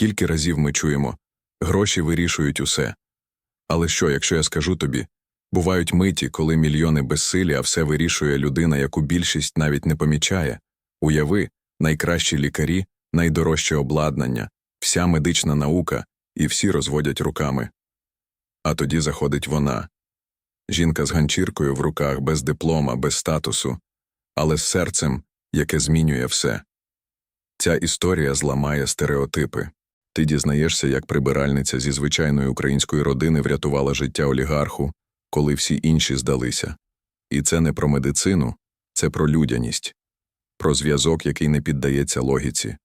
Скільки разів ми чуємо гроші вирішують усе. Але що, якщо я скажу тобі, бувають миті, коли мільйони безсилі, а все вирішує людина, яку більшість навіть не помічає. Уяви, найкращі лікарі, найдорожче обладнання, вся медична наука, і всі розводять руками. А тоді заходить вона. Жінка з ганчіркою в руках, без диплома, без статусу, але з серцем, яке змінює все. Ця історія зламає стереотипи. Ти дізнаєшся, як прибиральниця зі звичайної української родини врятувала життя олігарху, коли всі інші здалися. І це не про медицину, це про людяність, про зв'язок, який не піддається логіці,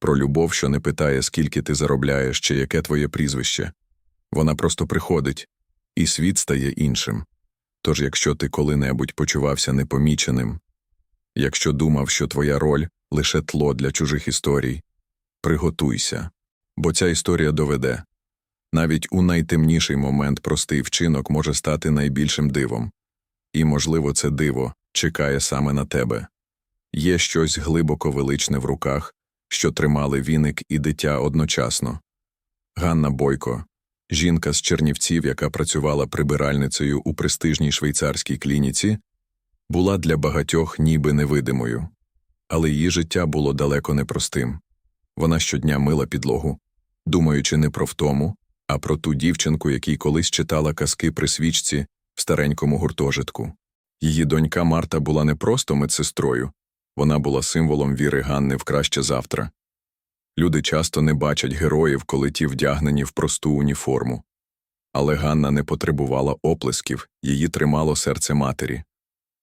про любов, що не питає, скільки ти заробляєш чи яке твоє прізвище. Вона просто приходить, і світ стає іншим. Тож, якщо ти коли-небудь почувався непоміченим, якщо думав, що твоя роль лише тло для чужих історій, приготуйся, бо ця історія доведе. Навіть у найтемніший момент простий вчинок може стати найбільшим дивом. І, можливо, це диво чекає саме на тебе. Є щось глибоко величне в руках, що тримали віник і дитя одночасно. Ганна Бойко, жінка з Чернівців, яка працювала прибиральницею у престижній швейцарській клініці, була для багатьох ніби невидимою. Але її життя було далеко не простим. Вона щодня мила підлогу, думаючи не про втому, а про ту дівчинку, якій колись читала казки при свічці в старенькому гуртожитку. Її донька Марта була не просто медсестрою, вона була символом віри Ганни в краще завтра. Люди часто не бачать героїв, коли ті вдягнені в просту уніформу. Але Ганна не потребувала оплесків, її тримало серце матері.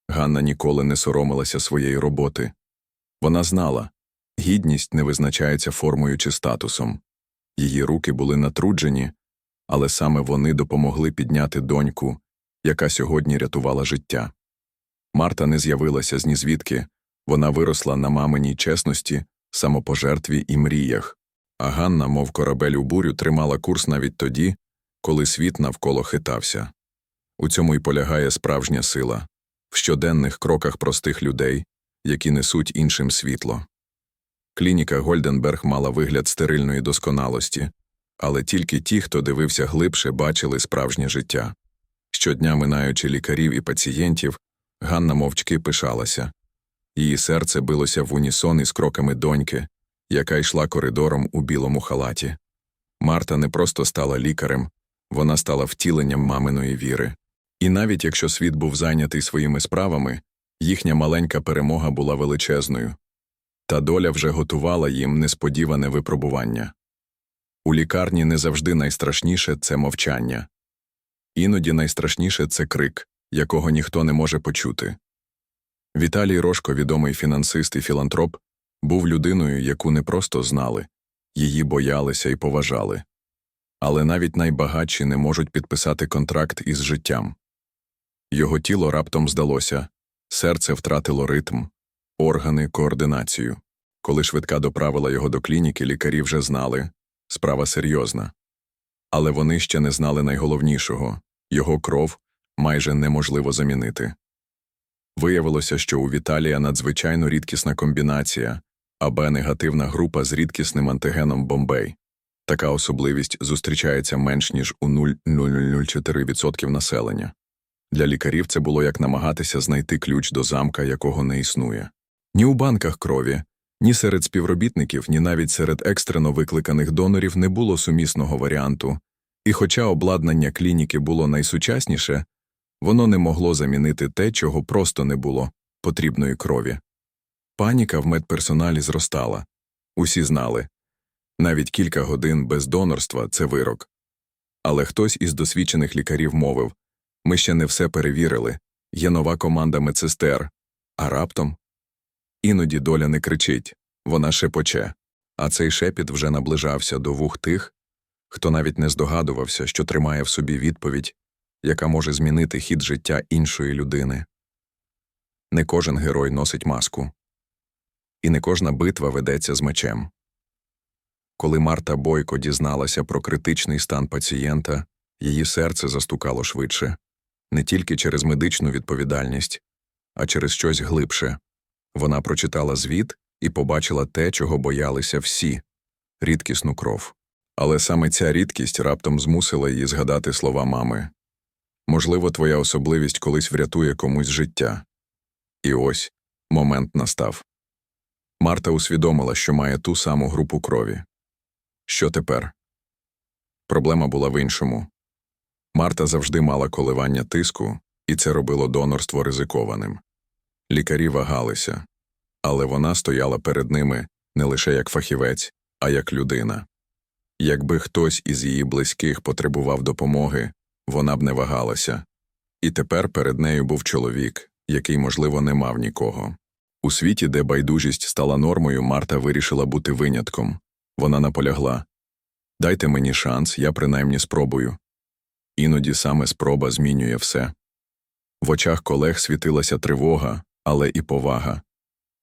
Ганна ніколи не соромилася своєї роботи. Вона знала гідність не визначається формою чи статусом. Її руки були натруджені, але саме вони допомогли підняти доньку, яка сьогодні рятувала життя. Марта не з'явилася з нізвідки, вона виросла на маминій чесності, самопожертві і мріях, а Ганна, мов корабель у бурю, тримала курс навіть тоді, коли світ навколо хитався. У цьому й полягає справжня сила в щоденних кроках простих людей, які несуть іншим світло. Клініка Гольденберг мала вигляд стерильної досконалості, але тільки ті, хто дивився глибше, бачили справжнє життя. Щодня минаючи лікарів і пацієнтів, Ганна мовчки пишалася. Її серце билося в унісон із кроками доньки, яка йшла коридором у білому халаті. Марта не просто стала лікарем, вона стала втіленням маминої віри. І навіть якщо світ був зайнятий своїми справами, їхня маленька перемога була величезною. Та доля вже готувала їм несподіване випробування. У лікарні не завжди найстрашніше це мовчання. Іноді найстрашніше це крик, якого ніхто не може почути. Віталій Рожко, відомий фінансист і філантроп, був людиною, яку не просто знали, її боялися і поважали. Але навіть найбагатші не можуть підписати контракт із життям. Його тіло раптом здалося, серце втратило ритм, органи координацію. Коли швидка доправила його до клініки, лікарі вже знали справа серйозна. Але вони ще не знали найголовнішого його кров майже неможливо замінити. Виявилося, що у Віталія надзвичайно рідкісна комбінація АБ негативна група з рідкісним антигеном Бомбей. Така особливість зустрічається менш ніж у 0,004% населення. Для лікарів це було як намагатися знайти ключ до замка, якого не існує. Ні у банках крові, ні серед співробітників, ні навіть серед екстрено викликаних донорів не було сумісного варіанту, і хоча обладнання клініки було найсучасніше, воно не могло замінити те, чого просто не було потрібної крові. Паніка в медперсоналі зростала. Усі знали навіть кілька годин без донорства це вирок. Але хтось із досвідчених лікарів мовив ми ще не все перевірили, є нова команда медсестер, а раптом іноді доля не кричить, вона шепоче, а цей шепіт вже наближався до вух тих, хто навіть не здогадувався, що тримає в собі відповідь, яка може змінити хід життя іншої людини. Не кожен герой носить маску, і не кожна битва ведеться з мечем. Коли Марта Бойко дізналася про критичний стан пацієнта, її серце застукало швидше не тільки через медичну відповідальність, а через щось глибше. Вона прочитала звіт і побачила те, чого боялися всі рідкісну кров. Але саме ця рідкість раптом змусила її згадати слова мами. Можливо, твоя особливість колись врятує комусь життя. І ось момент настав. Марта усвідомила, що має ту саму групу крові. Що тепер? Проблема була в іншому. Марта завжди мала коливання тиску, і це робило донорство ризикованим. Лікарі вагалися, але вона стояла перед ними не лише як фахівець, а як людина. Якби хтось із її близьких потребував допомоги, вона б не вагалася. І тепер перед нею був чоловік, який, можливо, не мав нікого. У світі, де байдужість стала нормою, Марта вирішила бути винятком. Вона наполягла Дайте мені шанс, я принаймні спробую. Іноді саме спроба змінює все. В очах колег світилася тривога, але і повага.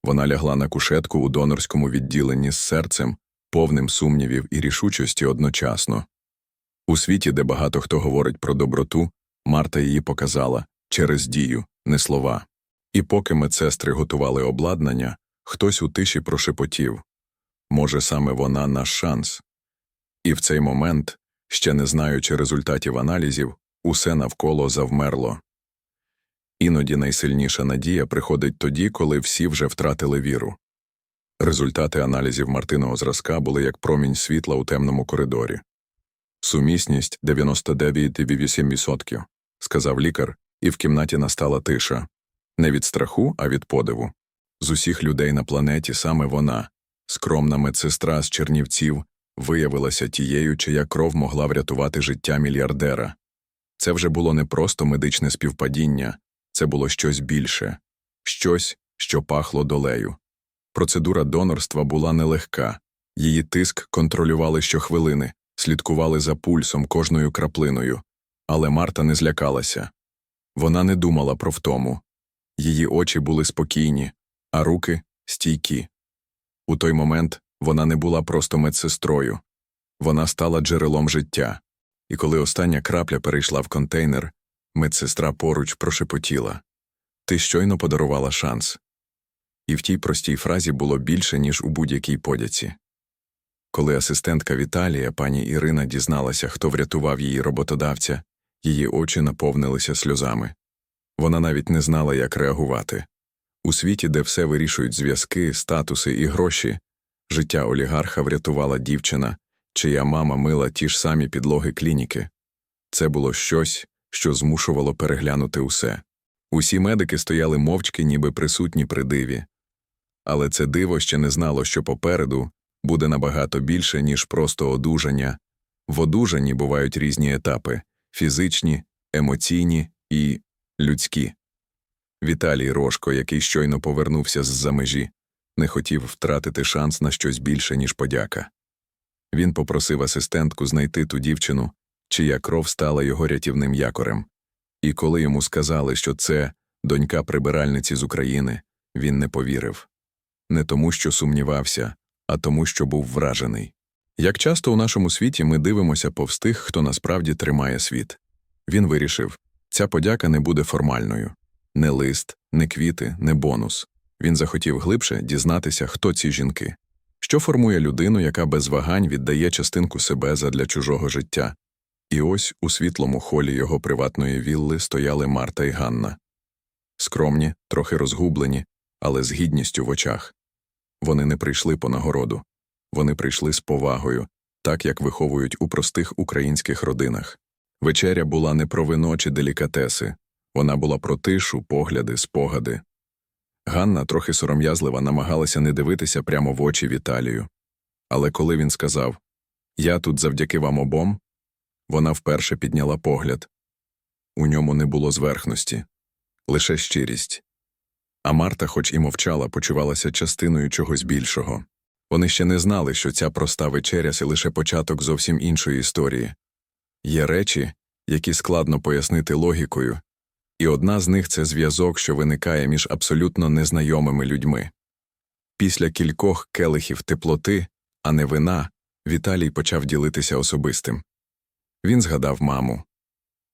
Вона лягла на кушетку у донорському відділенні з серцем, повним сумнівів і рішучості одночасно. У світі, де багато хто говорить про доброту, Марта її показала через дію, не слова. І поки медсестри готували обладнання, хтось у тиші прошепотів може, саме вона наш шанс. І в цей момент, ще не знаючи результатів аналізів, усе навколо завмерло. Іноді найсильніша надія приходить тоді, коли всі вже втратили віру. Результати аналізів Мартиного зразка були як промінь світла у темному коридорі. Сумісність 99,8%, сказав лікар, і в кімнаті настала тиша. Не від страху, а від подиву. З усіх людей на планеті саме вона, скромна медсестра з Чернівців, виявилася тією, чия кров могла врятувати життя мільярдера. Це вже було не просто медичне співпадіння, це було щось більше, щось, що пахло долею. Процедура донорства була нелегка, її тиск контролювали щохвилини, слідкували за пульсом кожною краплиною, але Марта не злякалася. Вона не думала про втому. Її очі були спокійні, а руки стійкі. У той момент вона не була просто медсестрою, вона стала джерелом життя, і коли остання крапля перейшла в контейнер, медсестра поруч прошепотіла Ти щойно подарувала шанс. І в тій простій фразі було більше, ніж у будь-якій подяці. Коли асистентка Віталія, пані Ірина, дізналася, хто врятував її роботодавця, її очі наповнилися сльозами. Вона навіть не знала, як реагувати. У світі, де все вирішують зв'язки, статуси і гроші, життя олігарха врятувала дівчина, чия мама мила ті ж самі підлоги клініки. Це було щось, що змушувало переглянути усе. Усі медики стояли мовчки, ніби присутні при диві. Але це диво ще не знало, що попереду буде набагато більше, ніж просто одужання. В одужанні бувають різні етапи фізичні, емоційні і людські. Віталій Рожко, який щойно повернувся з-за межі, не хотів втратити шанс на щось більше, ніж подяка. Він попросив асистентку знайти ту дівчину, чия кров стала його рятівним якорем. І коли йому сказали, що це донька прибиральниці з України, він не повірив не тому, що сумнівався, а тому, що був вражений. Як часто у нашому світі ми дивимося повз тих, хто насправді тримає світ. Він вирішив ця подяка не буде формальною не лист, не квіти, не бонус. Він захотів глибше дізнатися, хто ці жінки, що формує людину, яка без вагань віддає частинку себе задля чужого життя. І ось у світлому холі його приватної вілли стояли Марта і Ганна. Скромні, трохи розгублені, але з гідністю в очах. Вони не прийшли по нагороду, вони прийшли з повагою, так як виховують у простих українських родинах. Вечеря була не про вино чи делікатеси, вона була про тишу, погляди, спогади. Ганна, трохи сором'язлива, намагалася не дивитися прямо в очі Віталію. Але коли він сказав Я тут завдяки вам обом, вона вперше підняла погляд. У ньому не було зверхності, лише щирість. А Марта, хоч і мовчала, почувалася частиною чогось більшого. Вони ще не знали, що ця проста вечеря це лише початок зовсім іншої історії. Є речі, які складно пояснити логікою, і одна з них це зв'язок, що виникає між абсолютно незнайомими людьми. Після кількох келихів теплоти, а не вина, Віталій почав ділитися особистим. Він згадав маму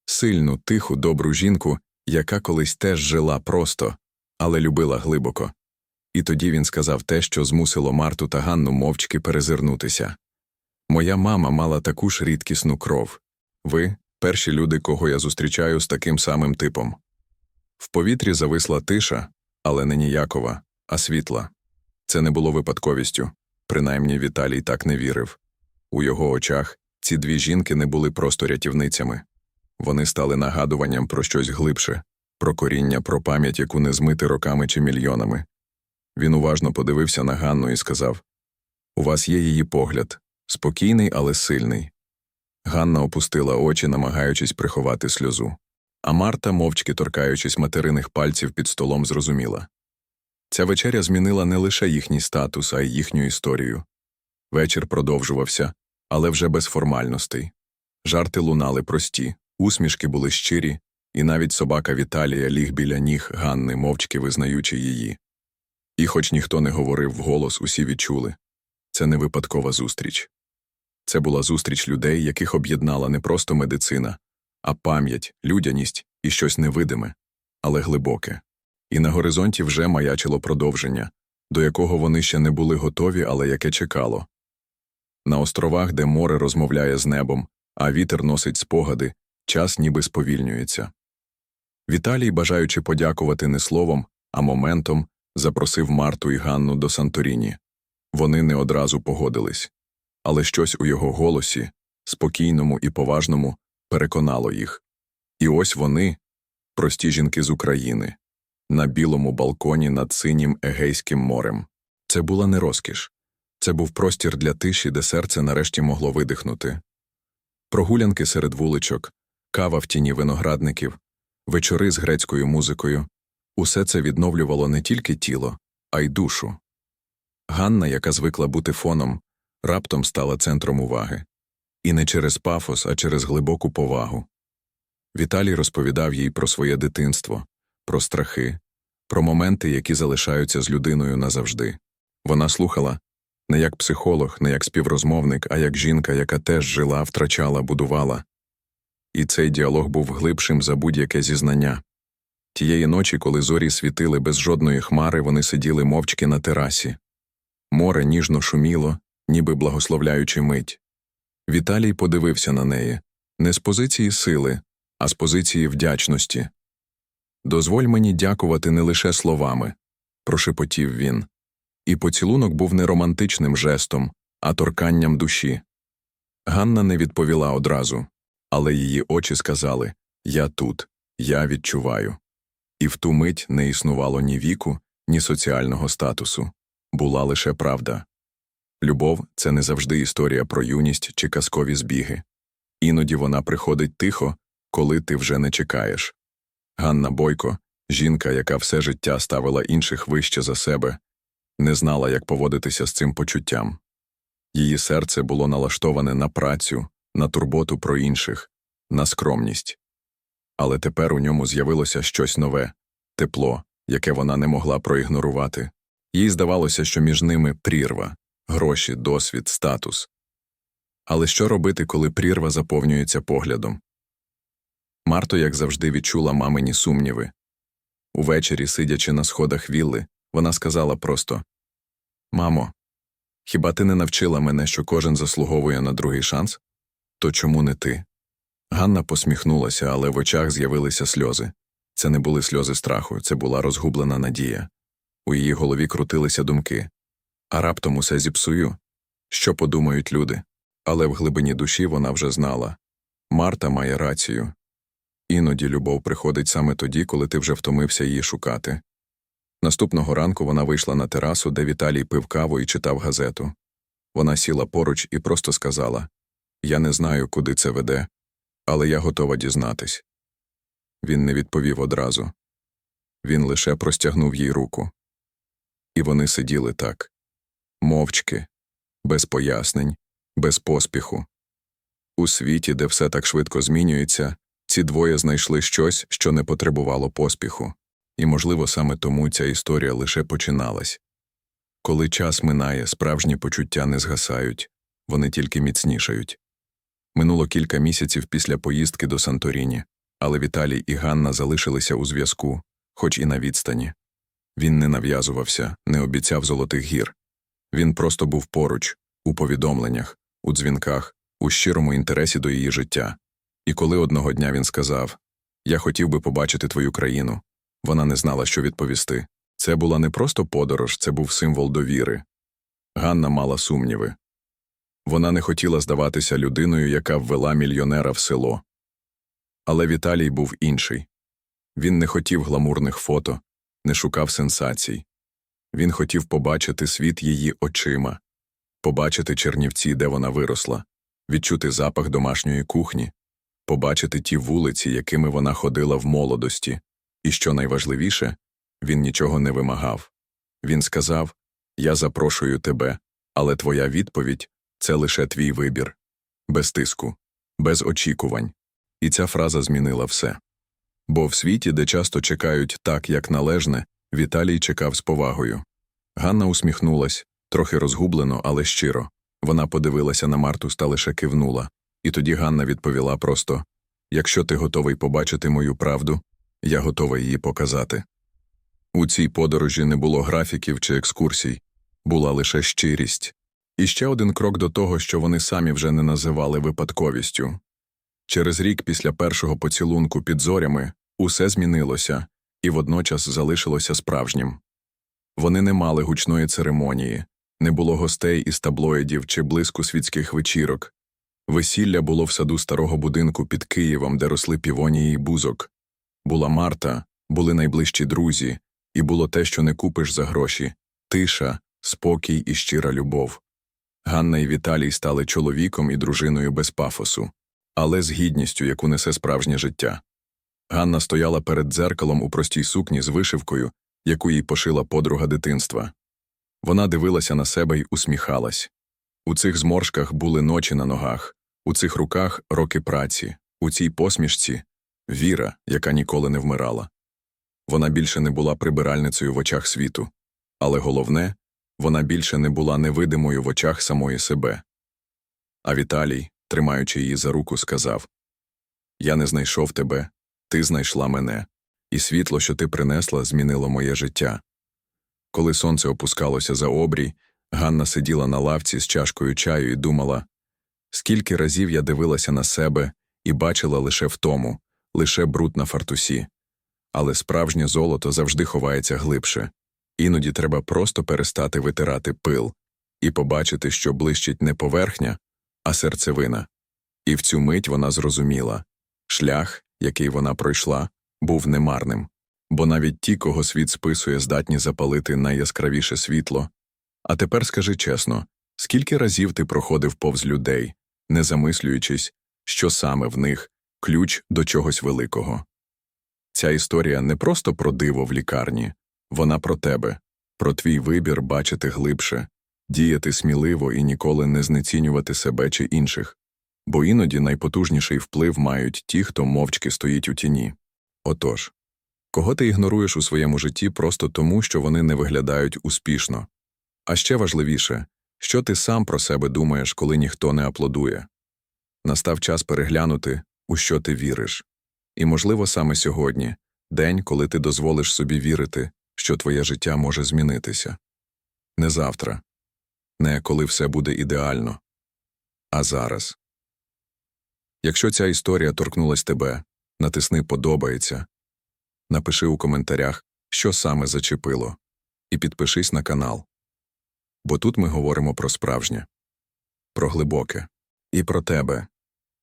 сильну, тиху, добру жінку, яка колись теж жила просто, але любила глибоко. І тоді він сказав те, що змусило Марту та Ганну мовчки перезирнутися. Моя мама мала таку ж рідкісну кров. Ви перші люди, кого я зустрічаю з таким самим типом. В повітрі зависла тиша, але не ніякова, а світла. Це не було випадковістю, принаймні Віталій так не вірив. У його очах ці дві жінки не були просто рятівницями. Вони стали нагадуванням про щось глибше, про коріння, про пам'ять, яку не змити роками чи мільйонами. Він уважно подивився на Ганну і сказав У вас є її погляд, спокійний, але сильний. Ганна опустила очі, намагаючись приховати сльозу. А Марта, мовчки торкаючись материних пальців під столом, зрозуміла. Ця вечеря змінила не лише їхній статус, а й їхню історію. Вечір продовжувався, але вже без формальностей. Жарти лунали прості, усмішки були щирі, і навіть собака Віталія ліг біля ніг Ганни, мовчки визнаючи її. І хоч ніхто не говорив вголос, усі відчули це не випадкова зустріч. Це була зустріч людей, яких об'єднала не просто медицина, а пам'ять, людяність і щось невидиме, але глибоке. І на горизонті вже маячило продовження, до якого вони ще не були готові, але яке чекало. На островах, де море розмовляє з небом, а вітер носить спогади, час ніби сповільнюється. Віталій, бажаючи подякувати не словом, а моментом, запросив Марту і Ганну до Санторіні. Вони не одразу погодились, але щось у його голосі, спокійному і поважному, переконало їх. І ось вони, прості жінки з України, на білому балконі над синім Егейським морем. Це була не розкіш. Це був простір для тиші, де серце нарешті могло видихнути. Прогулянки серед вуличок, кава в тіні виноградників, вечори з грецькою музикою усе це відновлювало не тільки тіло, а й душу. Ганна, яка звикла бути фоном, раптом стала центром уваги. І не через пафос, а через глибоку повагу. Віталій розповідав їй про своє дитинство, про страхи, про моменти, які залишаються з людиною назавжди. Вона слухала не як психолог, не як співрозмовник, а як жінка, яка теж жила, втрачала, будувала. І цей діалог був глибшим за будь-яке зізнання. Тієї ночі, коли зорі світили без жодної хмари, вони сиділи мовчки на терасі. Море ніжно шуміло, ніби благословляючи мить. Віталій подивився на неї не з позиції сили, а з позиції вдячності. Дозволь мені дякувати не лише словами, прошепотів він. І поцілунок був не романтичним жестом, а торканням душі. Ганна не відповіла одразу, але її очі сказали Я тут, я відчуваю. І в ту мить не існувало ні віку, ні соціального статусу була лише правда. Любов це не завжди історія про юність чи казкові збіги. Іноді вона приходить тихо, коли ти вже не чекаєш. Ганна Бойко, жінка, яка все життя ставила інших вище за себе, не знала, як поводитися з цим почуттям. Її серце було налаштоване на працю, на турботу про інших, на скромність. Але тепер у ньому з'явилося щось нове тепло, яке вона не могла проігнорувати. Їй здавалося, що між ними прірва, гроші, досвід, статус. Але що робити, коли прірва заповнюється поглядом? Марто, як завжди, відчула мамині сумніви. Увечері, сидячи на сходах вілли, вона сказала просто Мамо, хіба ти не навчила мене, що кожен заслуговує на другий шанс? То чому не ти? Ганна посміхнулася, але в очах з'явилися сльози. Це не були сльози страху, це була розгублена надія. У її голові крутилися думки. А раптом усе зіпсую. Що подумають люди? Але в глибині душі вона вже знала Марта має рацію. Іноді любов приходить саме тоді, коли ти вже втомився її шукати. Наступного ранку вона вийшла на терасу, де Віталій пив каву і читав газету. Вона сіла поруч і просто сказала Я не знаю, куди це веде, але я готова дізнатись. Він не відповів одразу. Він лише простягнув їй руку. І вони сиділи так мовчки, без пояснень, без поспіху. У світі, де все так швидко змінюється, ці двоє знайшли щось, що не потребувало поспіху, і, можливо, саме тому ця історія лише починалась. Коли час минає, справжні почуття не згасають, вони тільки міцнішають. Минуло кілька місяців після поїздки до Санторіні, але Віталій і Ганна залишилися у зв'язку, хоч і на відстані. Він не нав'язувався, не обіцяв золотих гір. Він просто був поруч, у повідомленнях, у дзвінках, у щирому інтересі до її життя. І коли одного дня він сказав Я хотів би побачити твою країну, вона не знала, що відповісти. Це була не просто подорож, це був символ довіри. Ганна мала сумніви. Вона не хотіла здаватися людиною, яка ввела мільйонера в село. Але Віталій був інший. Він не хотів гламурних фото, не шукав сенсацій. Він хотів побачити світ її очима, побачити Чернівці, де вона виросла, відчути запах домашньої кухні, побачити ті вулиці, якими вона ходила в молодості, і, що найважливіше, він нічого не вимагав. Він сказав Я запрошую тебе, але твоя відповідь це лише твій вибір, без тиску, без очікувань. І ця фраза змінила все. Бо в світі, де часто чекають так, як належне, Віталій чекав з повагою. Ганна усміхнулась, трохи розгублено, але щиро. Вона подивилася на Мартус та лише кивнула, і тоді Ганна відповіла просто Якщо ти готовий побачити мою правду, я готова її показати. У цій подорожі не було графіків чи екскурсій, була лише щирість. І ще один крок до того, що вони самі вже не називали випадковістю. Через рік після першого поцілунку під зорями усе змінилося і водночас залишилося справжнім. Вони не мали гучної церемонії, не було гостей із таблоїдів чи блиску світських вечірок. Весілля було в саду старого будинку під Києвом, де росли півонії й бузок. Була Марта, були найближчі друзі, і було те, що не купиш за гроші тиша, спокій і щира любов. Ганна і Віталій стали чоловіком і дружиною без пафосу, але з гідністю, яку несе справжнє життя. Ганна стояла перед дзеркалом у простій сукні з вишивкою, яку їй пошила подруга дитинства. Вона дивилася на себе й усміхалась. У цих зморшках були ночі на ногах, у цих руках роки праці, у цій посмішці віра, яка ніколи не вмирала. Вона більше не була прибиральницею в очах світу, але головне, вона більше не була невидимою в очах самої себе. А Віталій, тримаючи її за руку, сказав Я не знайшов тебе, ти знайшла мене, і світло, що ти принесла, змінило моє життя. Коли сонце опускалося за обрій, Ганна сиділа на лавці з чашкою чаю і думала, скільки разів я дивилася на себе і бачила лише втому, лише бруд на фартусі. Але справжнє золото завжди ховається глибше. Іноді треба просто перестати витирати пил і побачити, що блищить не поверхня, а серцевина. І в цю мить вона зрозуміла шлях, який вона пройшла, був немарним, бо навіть ті, кого світ списує, здатні запалити найяскравіше світло. А тепер скажи чесно, скільки разів ти проходив повз людей, не замислюючись, що саме в них ключ до чогось великого. Ця історія не просто про диво в лікарні, вона про тебе, про твій вибір бачити глибше, діяти сміливо і ніколи не знецінювати себе чи інших, бо іноді найпотужніший вплив мають ті, хто мовчки стоїть у тіні. Отож, кого ти ігноруєш у своєму житті просто тому, що вони не виглядають успішно, а ще важливіше, що ти сам про себе думаєш, коли ніхто не аплодує. Настав час переглянути, у що ти віриш. І, можливо, саме сьогодні день, коли ти дозволиш собі вірити, що твоє життя може змінитися. Не завтра, не коли все буде ідеально, а зараз. Якщо ця історія торкнулась тебе, натисни Подобається, напиши у коментарях, що саме зачепило, і підпишись на канал. Бо тут ми говоримо про справжнє, про глибоке і про тебе.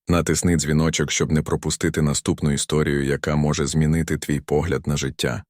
Натисни дзвіночок, щоб не пропустити наступну історію, яка може змінити твій погляд на життя.